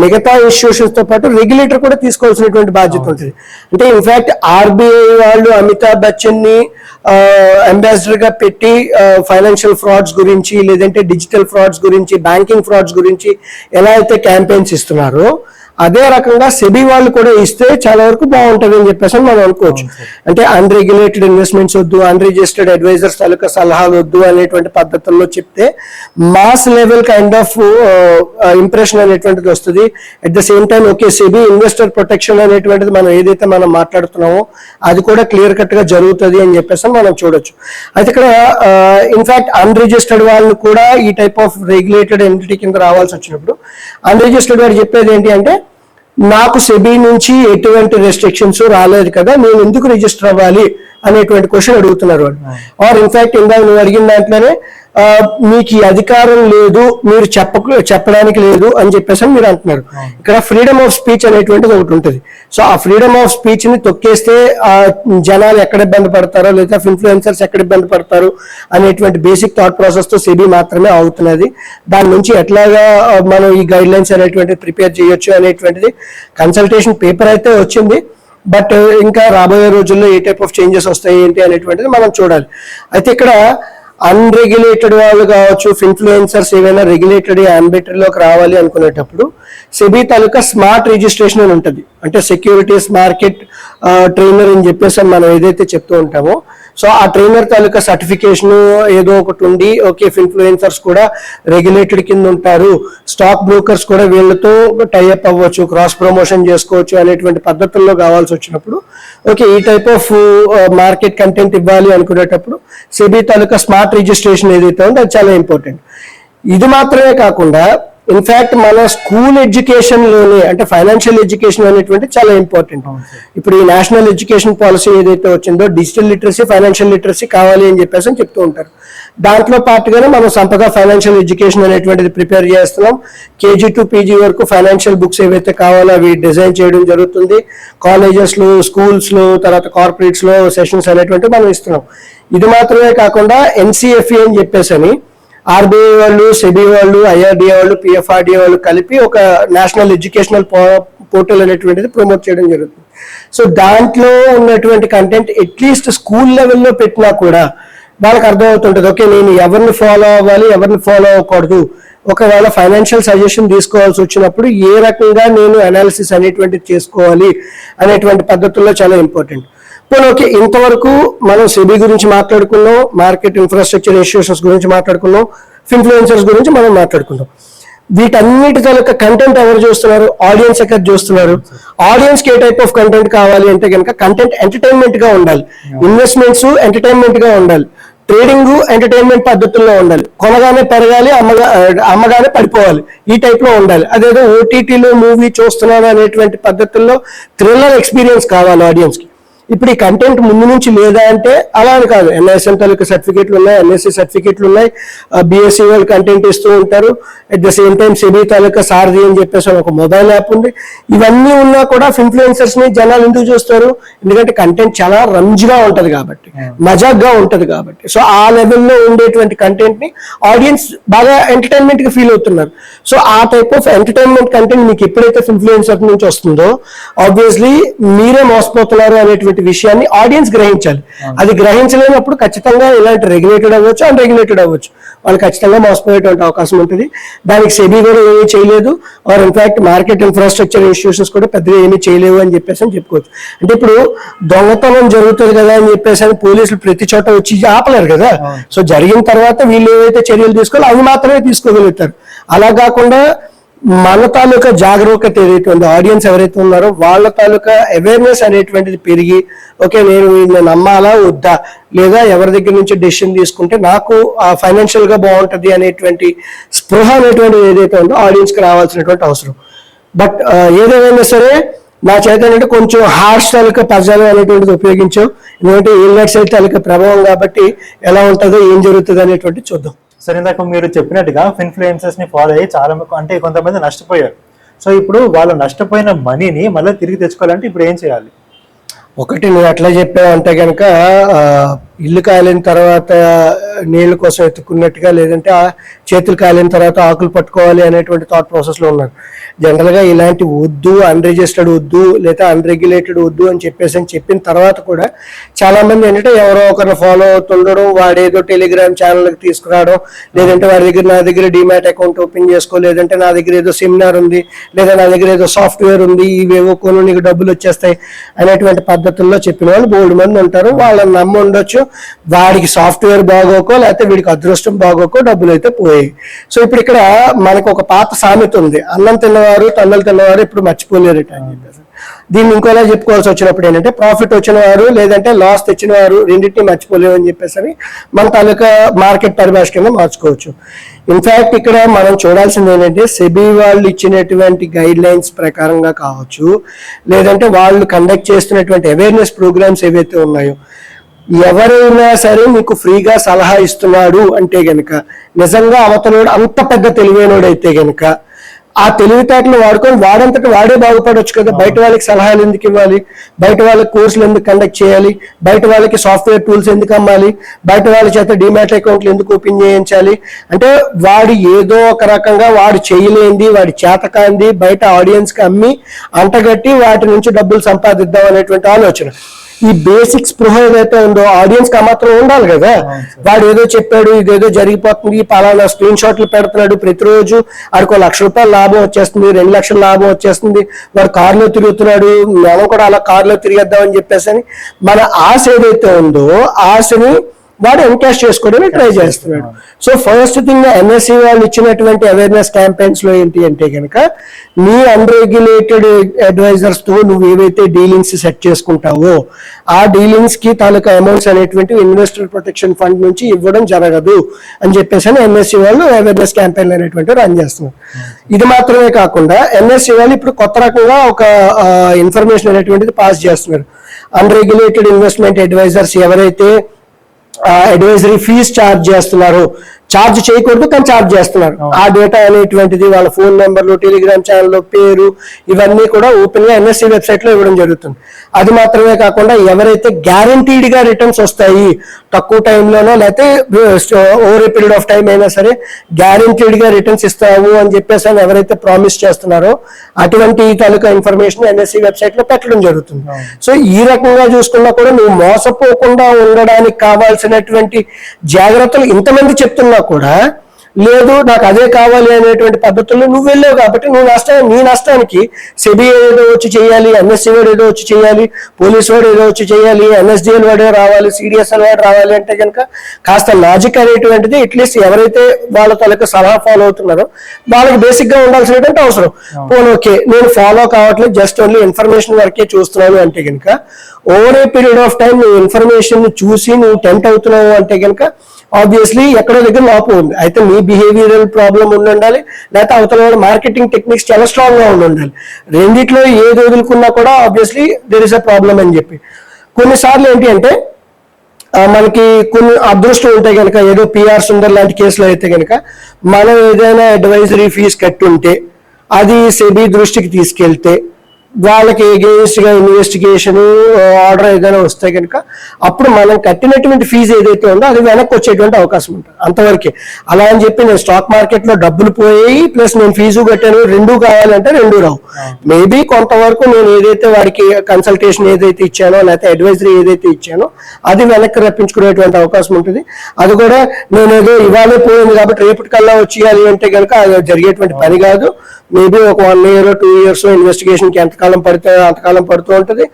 Speaker 1: మిగతా ఇన్స్టిట్యూషన్స్తో పాటు రెగ్యులేటర్ కూడా తీసుకోవాల్సినటువంటి బాధ్యత ఉంటుంది. అంటే ఇన్ఫాక్ట్ ఆర్బీఐ వాళ్ళు అమితాబ్ బచ్చన్ని అంబాసిడర్గా పెట్టి ఫైనాన్షియల్ ఫ్రాడ్స్ గురించి లేదంటే డిజిటల్ ఫ్రాడ్స్ గురించి బ్యాంకింగ్ ఫ్రాడ్స్ గురించి ఎలా అయితే క్యాంపెయిన్స్ ఇస్తున్నారో అదే రకంగా సెబీ వాళ్ళు కూడా ఇస్తే చాలా వరకు బాగుంటుంది అని చెప్పేసి మనం అనుకోవచ్చు. అంటే అన్రెగ్యులేటెడ్ ఇన్వెస్ట్మెంట్స్ వద్దు అన్రిజిస్టర్డ్ అడ్వైజర్స్ తాలూకా సలహాలు వద్దు అనేటువంటి పద్ధతుల్లో చెప్తే mass level kind of impression అనేటువంటిది వస్తుంది. At the same time okay SEBI investor protection అనేటువంటిది మనం ఏదైతే మనం మాట్లాడుతున్నామో అది కూడా క్లియర్ కట్గా జరుగుతుంది అని చెప్పేసి మనం చూడొచ్చు. అయితే ఇక్కడ ఇన్ఫాక్ట్ అన్రిజిస్టర్డ్ వాళ్ళు కూడా ఈ టైప్ ఆఫ్ రెగ్యులేటెడ్ ఎంటిటీ కింద రావాల్సి వచ్చినప్పుడు అన్రిజిస్టర్డ్ వాడు చెప్పేది ఏంటి అంటే నాకు సెబీ నుంచి ఎటువంటి రెస్ట్రిక్షన్స్ రాలేదు కదా నేను ఎందుకు రిజిస్టర్ అవ్వాలి? అనేటువంటి క్వశ్చన్ అడుగుతున్నారు వాళ్ళు. ఆర్ ఇన్ఫాక్ట్ ఇందాక నువ్వు అడిగిన దాంట్లోనే మీకు ఈ అధికారం లేదు మీరు చెప్ప చెప్పడానికి లేదు అని చెప్పేసి అని మీరు అంటున్నారు. ఇక్కడ ఫ్రీడమ్ ఆఫ్ స్పీచ్ అనేటువంటిది ఒకటి ఉంటుంది. సో ఆ ఫ్రీడమ్ ఆఫ్ స్పీచ్ని తొక్కేస్తే ఆ జనాలు ఎక్కడ ఇబ్బంది పడతారో లేదా ఇన్ఫ్లుయెన్సర్స్ ఎక్కడ ఇబ్బంది పడతారు అనేటువంటి బేసిక్ థాట్ ప్రాసెస్తో సెబీ మాత్రమే అవుతున్నది. దాని నుంచి ఎట్లాగా మనం ఈ గైడ్ లైన్స్ అనేటువంటిది ప్రిపేర్ చేయొచ్చు అనేటువంటిది కన్సల్టేషన్ పేపర్ అయితే వచ్చింది. బట్ ఇంకా రాబోయే రోజుల్లో ఏ టైప్ ఆఫ్ చేంజెస్ వస్తాయి ఏంటి అనేటువంటిది మనం చూడాలి. అయితే ఇక్కడ అన్రెగ్యులేటెడ్ వాళ్ళు కావచ్చు ఇన్ఫ్లుయెన్సర్స్ ఏవైనా రెగ్యులేటెడ్లోకి రావాలి అనుకునేటప్పుడు సెబీ తాలూకా స్మార్ట్ రిజిస్ట్రేషన్ అని ఉంటుంది. అంటే సెక్యూరిటీస్ మార్కెట్ ట్రైనర్ అని చెప్పేసి మనం ఏదైతే చెప్తూ ఉంటామో సో ఆ ట్రైనర్ తాలూకా సర్టిఫికేషన్ ఏదో ఒకటి ఉండి ఓకే ఇన్ఫ్లుయెన్సర్స్ కూడా రెగ్యులేటెడ్ కింద ఉంటారు. స్టాక్ బ్రోకర్స్ కూడా వీళ్ళతో టైఅప్ అవ్వచ్చు క్రాస్ ప్రమోషన్ చేసుకోవచ్చు అనేటువంటి పద్ధతుల్లో కావాల్సి వచ్చినప్పుడు ఓకే ఈ టైప్ ఆఫ్ మార్కెట్ కంటెంట్ ఇవ్వాలి అనుకునేటప్పుడు సెబీ తాలూకా స్మార్ట్ రిజిస్ట్రేషన్ ఏదైతే ఉందో అది చాలా ఇంపార్టెంట్ ఇది మాత్రమే కాకుండా ఇన్ఫాక్ట్ మన స్కూల్ ఎడ్యుకేషన్లోనే అంటే ఫైనాన్షియల్ ఎడ్యుకేషన్ అనేటువంటి చాలా ఇంపార్టెంట్ ఇప్పుడు ఈ నేషనల్ ఎడ్యుకేషన్ పాలసీ ఏదైతే వచ్చిందో డిజిటల్ లిటరసీ ఫైనాన్షియల్ లిటరసీ కావాలి అని చెప్పేసి అని చెప్తూ ఉంటారు. దాంట్లో పాటుగానే మనం సంపద ఫైనాన్షియల్ ఎడ్యుకేషన్ అనేటువంటిది ప్రిపేర్ చేస్తున్నాం. కేజీ టు పీజీ వరకు ఫైనాన్షియల్ బుక్స్ ఏవైతే కావాలో అవి డిజైన్ చేయడం జరుగుతుంది. కాలేజెస్లో స్కూల్స్లో తర్వాత కార్పొరేట్స్లో సెషన్స్ అనేటువంటి మనం ఇస్తున్నాం. ఇది మాత్రమే కాకుండా ఎన్సిఎఫ్ఈ అని చెప్పేసి అని ఆర్బీఐ వాళ్ళు సెబీ వాళ్ళు ఐఆర్డిఏ వాళ్ళు పిఎఫ్ఆర్డిఏ వాళ్ళు కలిపి ఒక నేషనల్ ఎడ్యుకేషనల్ పోర్టల్ అనేటువంటిది ప్రమోట్ చేయడం జరుగుతుంది. సో దాంట్లో ఉన్నటువంటి కంటెంట్ అట్లీస్ట్ స్కూల్ లెవెల్లో పెట్టినా కూడా వాళ్ళకి అర్థమవుతుంటుంది ఓకే నేను ఎవరిని ఫాలో అవ్వాలి ఎవరిని ఫాలో అవ్వకూడదు. ఒకవేళ ఫైనాన్షియల్ సజెషన్ తీసుకోవాల్సి వచ్చినప్పుడు ఏ రకంగా నేను అనాలిసిస్ అనేటువంటిది చేసుకోవాలి అనేటువంటి పద్ధతుల్లో చాలా ఇంపార్టెంట్. పోనీ ఓకే ఇంతవరకు మనం సెబీ గురించి మాట్లాడుకున్నాం మార్కెట్ ఇన్ఫ్రాస్ట్రక్చర్ ఇన్స్టిట్యూషన్స్ గురించి మాట్లాడుకున్నాం ఇన్ఫ్లుయెన్సర్స్ గురించి మనం మాట్లాడుకున్నాం. వీటన్నిటి తాలూకా కంటెంట్ ఎవరు చూస్తున్నారు? ఆడియన్స్ ఎక్కడ చూస్తున్నారు? ఆడియన్స్ కే ఏ టైప్ ఆఫ్ కంటెంట్ కావాలి అంటే కనుక కంటెంట్ ఎంటర్టైన్మెంట్గా ఉండాలి. ఇన్వెస్ట్మెంట్స్ ఎంటర్టైన్మెంట్గా ఉండాలి. ట్రేడింగ్ ఎంటర్టైన్మెంట్ పద్ధతుల్లో ఉండాలి. కొనగానే పెరగాలి అమ్మగా అమ్మగానే పడిపోవాలి. ఈ టైప్లో ఉండాలి. అదేదో ఓటీటీలో మూవీ చూస్తున్నాను అనేటువంటి పద్ధతుల్లో థ్రిల్లర్ ఎక్స్పీరియన్స్ కావాలి ఆడియన్స్కి. ఇప్పుడు ఈ కంటెంట్ ముందు నుంచి లేదా అంటే అలా అని కాదు. ఎన్ఐఎస్ఎం తాలూకా సర్టిఫికేట్లు ఉన్నాయి ఎన్ఎస్సి సర్టిఫికేట్లు ఉన్నాయి. బీఎస్సీ వాళ్ళు కంటెంట్ ఇస్తూ ఉంటారు. At the same time SEBI తాలూకా సారథి అని చెప్పేసి ఒక మొబైల్ యాప్ ఉంది. ఇవన్నీ ఉన్నా కూడా ఇన్ఫ్లుయెన్సర్స్ని జనాలు ఎందుకు చూస్తారు? ఎందుకంటే కంటెంట్ చాలా రంజుగా ఉంటది కాబట్టి మజాగ్గా ఉంటది కాబట్టి. సో ఆ లెవెల్లో ఉండేటువంటి కంటెంట్ని ఆడియన్స్ బాగా ఎంటర్టైన్మెంట్గా ఫీల్ అవుతున్నారు. సో ఆ టైప్ ఆఫ్ ఎంటర్టైన్మెంట్ కంటెంట్ మీకు ఎప్పుడైతే ఇన్ఫ్లుయెన్సర్ నుంచి వస్తుందో ఆబ్వియస్లీ మీరే మోసపోతున్నారు అనేటువంటి విషయాన్ని ఆడియన్స్ గ్రహించాలి. అది గ్రహించలేనప్పుడు ఖచ్చితంగా ఇలాంటి రెగ్యులేటెడ్ అవ్వచ్చు అన్రెగ్యులేటెడ్ అవ్వచ్చు. వాళ్ళు ఖచ్చితంగా మోసపోయేటువంటి అవకాశం ఉంటుంది. దానికి సెబీ కూడా ఏమీ చేయలేదు. Or in fact market infrastructure institutions కూడా పెద్దగా ఏమీ చేయలేవు అని చెప్పేసి అని చెప్పుకోవచ్చు. అంటే ఇప్పుడు దొంగతనం జరుగుతుంది కదా అని చెప్పేసి అని పోలీసులు ప్రతి చోట వచ్చి ఆపలేరు కదా. సో జరిగిన తర్వాత వీళ్ళు ఏవైతే చర్యలు తీసుకోవాలో అవి మాత్రమే తీసుకోగలుగుతారు. అలా కాకుండా మన తాలూకా జాగరూకత ఏదైతే ఉందో ఆడియన్స్ ఎవరైతే ఉన్నారో వాళ్ళ తాలూకా అవేర్నెస్ అనేటువంటిది పెరిగి ఓకే నేను వీళ్ళని నమ్మాలా వద్దా? లేదా ఎవరి దగ్గర నుంచి డెసిషన్ తీసుకుంటే నాకు ఫైనాన్షియల్గా బాగుంటుంది అనేటువంటి స్పృహ అనేటువంటిది ఏదైతే ఉందో ఆడియన్స్కి రావాల్సినటువంటి అవసరం. బట్ ఏదేమైనా సరే నా చేత ఏంటంటే కొంచెం హార్ష్ తాలూకా పదాలు అనేటువంటిది ఉపయోగించాం. ఎందుకంటే ఇల్నెట్ అయితే తాలూకా ప్రభావం కాబట్టి ఎలా ఉంటుందో ఏం జరుగుతుంది అనేటువంటి చూద్దాం.
Speaker 2: సరే ఇందాక మీరు చెప్పినట్టుగా ఇన్ఫ్లుయెన్సెస్ని ఫాలో అయ్యి చాలా అంటే కొంతమంది నష్టపోయారు. సో ఇప్పుడు వాళ్ళు నష్టపోయిన మనీని మళ్ళీ తిరిగి తెచ్చుకోవాలంటే ఇప్పుడు ఏం చేయాలి?
Speaker 1: ఒకటి నువ్వు ఎట్లా చెప్పావు అంటే కనుక ఇల్లు కాలిన తర్వాత నీళ్ళ కోసం ఎత్తుకున్నట్టుగా లేదంటే ఆ చేతులు కాలిన తర్వాత ఆకులు పట్టుకోవాలి అనేటువంటి థాట్ ప్రాసెస్లో ఉన్నారు. జనరల్గా ఇలాంటి వద్దు అన్రిజిస్టర్డ్ వద్దు లేదా అన్రెగ్యులేటెడ్ వద్దు అని చెప్పేసి అని చెప్పిన తర్వాత కూడా చాలామంది ఏంటంటే ఎవరో ఒకరిని ఫాలో అవుతుండడం వాడేదో టెలిగ్రామ్ ఛానల్కి తీసుకురావడం లేదంటే వాడి దగ్గర నా దగ్గర డిమాట్ అకౌంట్ ఓపెన్ చేసుకో లేదంటే నా దగ్గర ఏదో సెమినార్ ఉంది లేదా నా దగ్గర ఏదో సాఫ్ట్వేర్ ఉంది ఇవేవో కొను నీకు డబ్బులు వచ్చేస్తాయి అనేటువంటి పద్ధతుల్లో చెప్పిన వాళ్ళు బోల్డ్ మంది ఉంటారు. వాళ్ళని నమ్మి ఉండొచ్చు వాడికి సాఫ్ట్వేర్ బాగోకో లేకపోతే వీడికి అదృష్టం బాగోకో డబ్బులు అయితే పోయాయి. సో ఇప్పుడు ఇక్కడ మనకు ఒక పాత సామెత ఉంది. అన్నం తిన్నవారు తల్లలు తిన్నవారు ఇప్పుడు మర్చిపోలేరట అని చెప్పేసి. దీన్ని ఇంకోలా చెప్పుకోవాల్సి వచ్చినప్పుడు ఏంటంటే ప్రాఫిట్ వచ్చిన వారు లేదంటే లాస్ తెచ్చిన వారు రెండింటిని మర్చిపోలేవు అని చెప్పేసి మన తాలూకా మార్కెట్ పరిభాష కింద మార్చుకోవచ్చు. ఇన్ఫాక్ట్ ఇక్కడ మనం చూడాల్సింది ఏంటంటే సెబీ వాళ్ళు ఇచ్చినటువంటి గైడ్ లైన్స్ ప్రకారంగా కావచ్చు లేదంటే వాళ్ళు కండక్ట్ చేస్తున్నటువంటి అవేర్నెస్ ప్రోగ్రామ్స్ ఏవైతే ఉన్నాయో ఎవరైనా సరే మీకు ఫ్రీగా సలహా ఇస్తున్నాడు అంటే గనక నిజంగా అవతలోడు అంత పెద్ద తెలివైనోడు అయితే గనక ఆ తెలివితేటలు వాడుకొని వాడంతట వాడే బాగుపడొచ్చు కదా. బయట వాళ్ళకి సలహాలు ఎందుకు ఇవ్వాలి? బయట వాళ్ళకి కోర్సులు ఎందుకు కండక్ట్ చేయాలి? బయట వాళ్ళకి సాఫ్ట్వేర్ టూల్స్ ఎందుకు అమ్మాలి? బయట వాళ్ళ చేత డిమాట్ అకౌంట్లు ఎందుకు ఓపెన్ చేయించాలి? అంటే వాడు ఏదో ఒక రకంగా వాడు చేయలేంది వాడి చేతకాంది బయట ఆడియన్స్కి అమ్మి అంటగట్టి వాటి నుంచి డబ్బులు సంపాదిద్దాం అనేటువంటి ఆలోచన. ఈ బేసిక్ స్పృహ ఏదైతే ఉందో ఆడియన్స్కి మాత్రం ఉండాలి కదా. వాడు ఏదో చెప్పాడు ఇదేదో జరిగిపోతుంది పలానా స్క్రీన్ షాట్లు పెడుతున్నాడు ప్రతిరోజు ఆడికి ఒక లక్ష రూపాయలు లాభం వచ్చేస్తుంది రెండు లక్షల లాభం వచ్చేస్తుంది వాడు కారులో తిరుగుతున్నాడు మనం కూడా అలా కారులో తిరిగేద్దాం అని చెప్పేసి అని మన ఆశ ఏదైతే ఉందో ఆశని వాడు ఎన్కాష్ చేసుకోవడానికి ట్రై చేస్తున్నాడు. సో ఫస్ట్ థింగ్ ఎన్ఎస్సి వాళ్ళు ఇచ్చినటువంటి అవేర్నెస్ క్యాంపెయిన్స్లో ఏంటి అంటే కనుక నీ అన్రెగ్యులేటెడ్ అడ్వైజర్స్తో నువ్వు ఏవైతే డీలింగ్స్ సెట్ చేసుకుంటావో ఆ డీలింగ్స్కి తాలూకా అమౌంట్స్ అనేటువంటి ఇన్వెస్టర్ ప్రొటెక్షన్ ఫండ్ నుంచి ఇవ్వడం జరగదు అని చెప్పేసి అని ఎన్ఎస్సి వాళ్ళు అవేర్నెస్ క్యాంపెయిన్ అనేటువంటి రన్ చేస్తున్నారు. ఇది మాత్రమే కాకుండా ఎన్ఎస్సి వాళ్ళు ఇప్పుడు కొత్త రకంగా ఒక ఇన్ఫర్మేషన్ అనేటువంటిది పాస్ చేస్తున్నారు. అన్రెగ్యులేటెడ్ ఇన్వెస్ట్మెంట్ అడ్వైజర్స్ ఎవరైతే అడ్వైజరీ ఫీజ్ ఛార్జ్ చేస్తున్నారు. ఛార్జ్ చేయకూడదు కానీ ఛార్జ్ చేస్తున్నారు. ఆ డేటా అనేటువంటిది వాళ్ళ ఫోన్ నెంబర్లు టెలిగ్రామ్ ఛానల్ పేరు ఇవన్నీ కూడా ఓపెన్గా ఎన్ఎస్సి వెబ్సైట్లో ఇవ్వడం జరుగుతుంది. అది మాత్రమే కాకుండా ఎవరైతే గ్యారంటీడ్గా రిటర్న్స్ వస్తాయి తక్కువ టైంలోనో లేకపోతే over a period of time అయినా సరే గ్యారంటీడ్గా రిటర్న్స్ ఇస్తాము అని చెప్పేసి అని ఎవరైతే ప్రామిస్ చేస్తున్నారో అటువంటి తాలూకా ఇన్ఫర్మేషన్ ఎన్ఎస్సి వెబ్సైట్లో పెట్టడం జరుగుతుంది. సో ఈ రకంగా చూసుకున్నా కూడా నువ్వు మోసపోకుండా ఉండడానికి కావాల్సినటువంటి జాగ్రత్తలు ఇంతమంది చెప్తున్నా కూడా లేదు నాకు అదే కావాలి అనేటువంటి పద్ధతుల్లో నువ్వు వెళ్ళావు కాబట్టి నువ్వు నష్టం నీ నష్టానికి సెబీ ఏదో వచ్చి చేయాలి ఎన్ఎస్సీ వాడు ఏదో వచ్చి చేయాలి పోలీస్ వాడు ఏదో వచ్చి చేయాలి ఎన్ఎస్డిఎల్ వాడే రావాలి సిడిఎస్ఎల్ వాడు రావాలి అంటే కనుక కాస్త లాజిక్ అనేటువంటిది అట్లీస్ట్ ఎవరైతే వాళ్ళ తాలూకా సలహా ఫాలో అవుతున్నారో వాళ్ళకి బేసిక్గా ఉండాల్సినటువంటి అవసరం. పోనీ ఓకే నేను ఫాలో కావట్లేదు జస్ట్ ఓన్లీ ఇన్ఫర్మేషన్ వరకే చూస్తున్నాను అంటే కనుక over a period of time నువ్వు ఇన్ఫర్మేషన్ చూసి నువ్వు టెంట్ అవుతున్నావు అంటే కనుక ఆబ్వియస్లీ ఎక్కడో దగ్గర లోపం ఉంది. అయితే మీ బిహేవియరల్ ప్రాబ్లం ఉండి ఉండాలి లేకపోతే అవతల మార్కెటింగ్ టెక్నిక్స్ చాలా స్ట్రాంగ్గా ఉండి ఉండాలి రెండిట్లో ఏది వదులుకున్నా కూడా obviously there is a problem అని చెప్పి. కొన్నిసార్లు ఏంటి అంటే మనకి కొన్ని అదృష్టం ఉంటే కనుక ఏదో పిఆర్ సుందర్ లాంటి కేసులో అయితే కనుక మనం ఏదైనా అడ్వైజరీ ఫీజు కట్టుంటే అది సెబీ దృష్టికి తీసుకెళ్తే వాళ్ళకి against గా ఇన్వెస్టిగేషన్ ఆర్డర్ ఏదైనా వస్తే కనుక అప్పుడు మనం కట్టినటువంటి ఫీజు ఏదైతే ఉందో అది వెనక్కి వచ్చేటువంటి అవకాశం ఉంటుంది. అంతవరకే. అలా అని చెప్పి నేను స్టాక్ మార్కెట్లో డబ్బులు పోయాయి ప్లస్ నేను ఫీజు కట్టాను రెండు కావాలంటే రెండు రావు. మేబీ కొంతవరకు నేను ఏదైతే వాడికి కన్సల్టేషన్ ఏదైతే ఇచ్చానో లేకపోతే అడ్వైజరీ ఏదైతే ఇచ్చానో అది వెనక్కి రప్పించుకునేటువంటి అవకాశం ఉంటుంది. అది కూడా నేను ఏదో ఇవాళే పోయింది కాబట్టి రేపటికల్లా వచ్చేయాలి అంటే కనుక అది జరిగేటువంటి పని కాదు. మేబీ ఒక వన్ ఇయర్ టూ ఇయర్స్ ఇన్వెస్టిగేషన్కి ఎంత ఎంతకాలం పడితే అంతకాలం పడుతూ ఉంటుంది.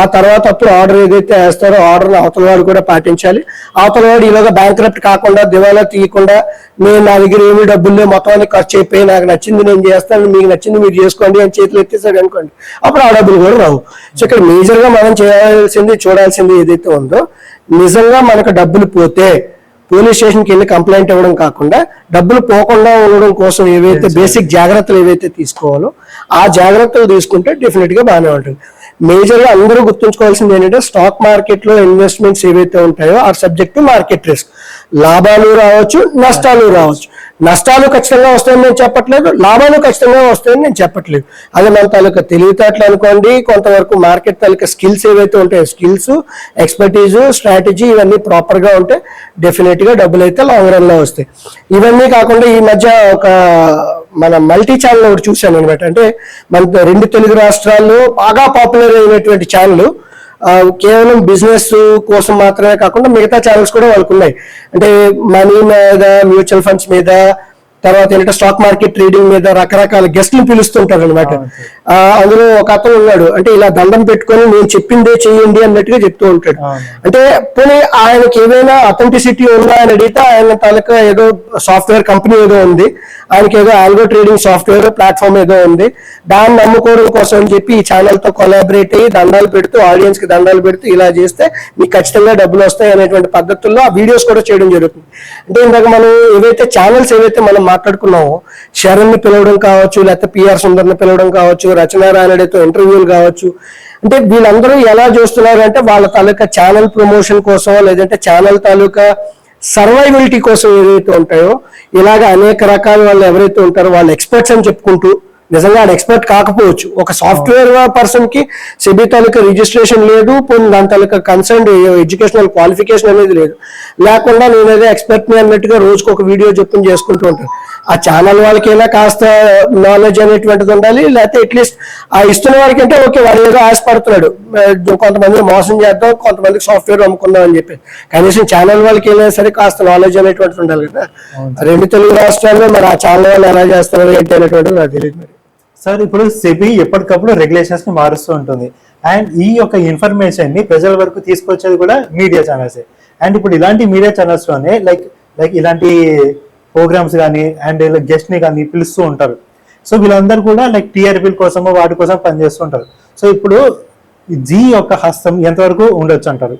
Speaker 1: ఆ తర్వాత అప్పుడు ఆర్డర్ ఏదైతే వేస్తారో ఆర్డర్ అవతల వాడు కూడా పాటించాలి. అవతల వాడు ఈలోగా బ్యాంక్ కాకుండా దివాలా తీయకుండా నేను నా దగ్గర ఏమీ డబ్బులు మొత్తం అన్ని ఖర్చు అయిపోయి నాకు నచ్చింది నేను చేస్తాను మీకు నచ్చింది మీరు చేసుకోండి అని చేతులు ఎత్తేసాడు అనుకోండి. అప్పుడు ఆ డబ్బులు కూడా రావు. సో ఇక్కడ మేజర్గా మనం చేయాల్సింది చూడాల్సింది ఏదైతే ఉందో నిజంగా మనకు డబ్బులు పోతే పోలీస్ స్టేషన్కి వెళ్ళి కంప్లైంట్ ఇవ్వడం కాకుండా డబ్బులు పోకుండా ఉండడం కోసం ఏవైతే బేసిక్ జాగ్రత్తలు ఏవైతే తీసుకోవాలో ఆ జాగ్రత్తలు తీసుకుంటే డెఫినెట్గా బాగానే ఉంటుంది. మేజర్గా అందరూ గుర్తుంచుకోవాల్సింది ఏంటంటే స్టాక్ మార్కెట్లో ఇన్వెస్ట్మెంట్స్ ఏవైతే ఉంటాయో ఆ సబ్జెక్ట్ మార్కెట్ రిస్క్. లాభాలు రావచ్చు నష్టాలు రావచ్చు. నష్టాలు ఖచ్చితంగా వస్తాయని నేను చెప్పట్లేదు లాభాలు ఖచ్చితంగా వస్తాయని నేను చెప్పట్లేదు. అది మన తాలూకా తెలివితేటలు అనుకోండి కొంతవరకు మార్కెట్ తాలూకా స్కిల్స్ ఏవైతే ఉంటాయో స్కిల్స్ ఎక్స్పర్టీజు స్ట్రాటజీ ఇవన్నీ ప్రాపర్గా ఉంటే డెఫినెట్గా డబ్బులు అయితే లాంగ్ రన్లో వస్తాయి. ఇవన్నీ కాకుండా ఈ మధ్య ఒక మన మల్టీ ఛానల్ ఒకటి చూశాను అనమాట అంటే మన రెండు తెలుగు రాష్ట్రాల్లో బాగా పాపులర్ అయినటువంటి ఛానల్ కేవలం బిజినెస్ కోసం మాత్రమే కాకుండా మిగతా ఛానల్స్ కూడా వాళ్ళకు ఉన్నాయి అంటే మనీ మీద మ్యూచువల్ ఫండ్స్ మీద తర్వాత ఏంటంటే స్టాక్ మార్కెట్ ట్రేడింగ్ మీద రకరకాల గెస్ట్లు పిలుస్తుంటారు అనమాట అందులో ఒక అతను ఉన్నాడు. అంటే ఇలా దండం పెట్టుకొని నేను చెప్పిందే చేయండి అన్నట్టుగా చెప్తూ ఉంటాడు. అంటే పోనీ ఆయనకి ఏదైనా అథెంటిసిటీ ఉందా అని అడిగితే ఆయన తాలూకా ఏదో సాఫ్ట్వేర్ కంపెనీ ఏదో ఉంది. ఆయనకి ఏదో ఆల్గో ట్రేడింగ్ సాఫ్ట్వేర్ ప్లాట్ఫామ్ ఏదో ఉంది. దాన్ని నమ్ముకోవడం కోసం అని చెప్పి ఈ ఛానల్తో కొలాబరేట్ అయ్యి దండాలు పెడుతూ ఆడియన్స్కి దండాలు పెడుతూ ఇలా చేస్తే మీకు ఖచ్చితంగా డబ్బులు వస్తాయి అనేటువంటి పద్ధతుల్లో ఆ వీడియోస్ కూడా చేయడం జరుగుతుంది. అంటే ఇందాక మనం ఏవైతే ఛానల్స్ ఏవైతే మనం మాట్లాడుకున్నామో. శరణ్ని పిలవడం కావచ్చు లేకపోతే పిఆర్ సుందర్ని పిలవడం కావచ్చు రచన రానడితో ఇంటర్వ్యూలు కావచ్చు. అంటే వీళ్ళందరూ ఎలా చూస్తున్నారు అంటే వాళ్ళ తాలూకా ఛానల్ ప్రమోషన్ కోసం లేదంటే ఛానల్ తాలూకా సర్వైవలిటీ కోసం ఏదైతే ఉంటాయో ఇలాగ అనేక రకాల వాళ్ళు ఎవరైతే ఉంటారో వాళ్ళు ఎక్స్పర్ట్స్ అని చెప్పుకుంటూ నిజంగా ఆయన ఎక్స్పర్ట్ కాకపోవచ్చు. ఒక సాఫ్ట్వేర్ పర్సన్కి సెబీ తాలూకా రిజిస్ట్రేషన్ లేదు పోనీ దాని తాలూకా కన్సర్న్ ఎడ్యుకేషనల్ క్వాలిఫికేషన్ అనేది లేదు. లేకుండా నేను ఏదో ఎక్స్పర్ట్ని అన్నట్టుగా రోజుకు ఒక వీడియో చెప్పుకుని చేసుకుంటూ ఉంటాను ఆ ఛానల్ వాళ్ళకైనా కాస్త నాలెడ్జ్ అనేటువంటిది ఉండాలి లేకపోతే అట్లీస్ట్ ఆ ఇస్తున్న వారికి అంటే ఓకే వాడు ఏదో ఆశపడుతున్నాడు. ఆ, కొంతమందిని మోసం చేద్దాం కొంతమందికి సాఫ్ట్వేర్ అమ్ముకుందాం అని చెప్పి. కనీసం ఛానల్ వాళ్ళకి అయినా సరే కాస్త నాలెడ్జ్ అనేటువంటిది ఉండాలి కదా. రెండు తెలుగు రాష్ట్రాల్లో మరి ఆ ఛానల్ వాళ్ళు ఎలా చేస్తున్నారు ఏంటి అనేటువంటిది నాకు తెలియదు మరి.
Speaker 2: సార్ ఇప్పుడు సెబీ ఎప్పటికప్పుడు రెగ్యులేషన్స్ని మారుస్తూ ఉంటుంది. అండ్ ఈ యొక్క ఇన్ఫర్మేషన్ని ప్రజల వరకు తీసుకొచ్చేది కూడా మీడియా ఛానల్స్ అండ్ ఇప్పుడు ఇలాంటి మీడియా ఛానల్స్లోనే లైక్ లైక్ ఇలాంటి ప్రోగ్రామ్స్ కానీ అండ్ గెస్ట్ని కానీ పిలుస్తూ ఉంటారు. సో వీళ్ళందరూ కూడా లైక్ టీఆర్పీల కోసము వాటి కోసం పనిచేస్తుంటారు సో ఇప్పుడు జీ యొక్క హస్తం ఎంతవరకు ఉండొచ్చు అంటారు?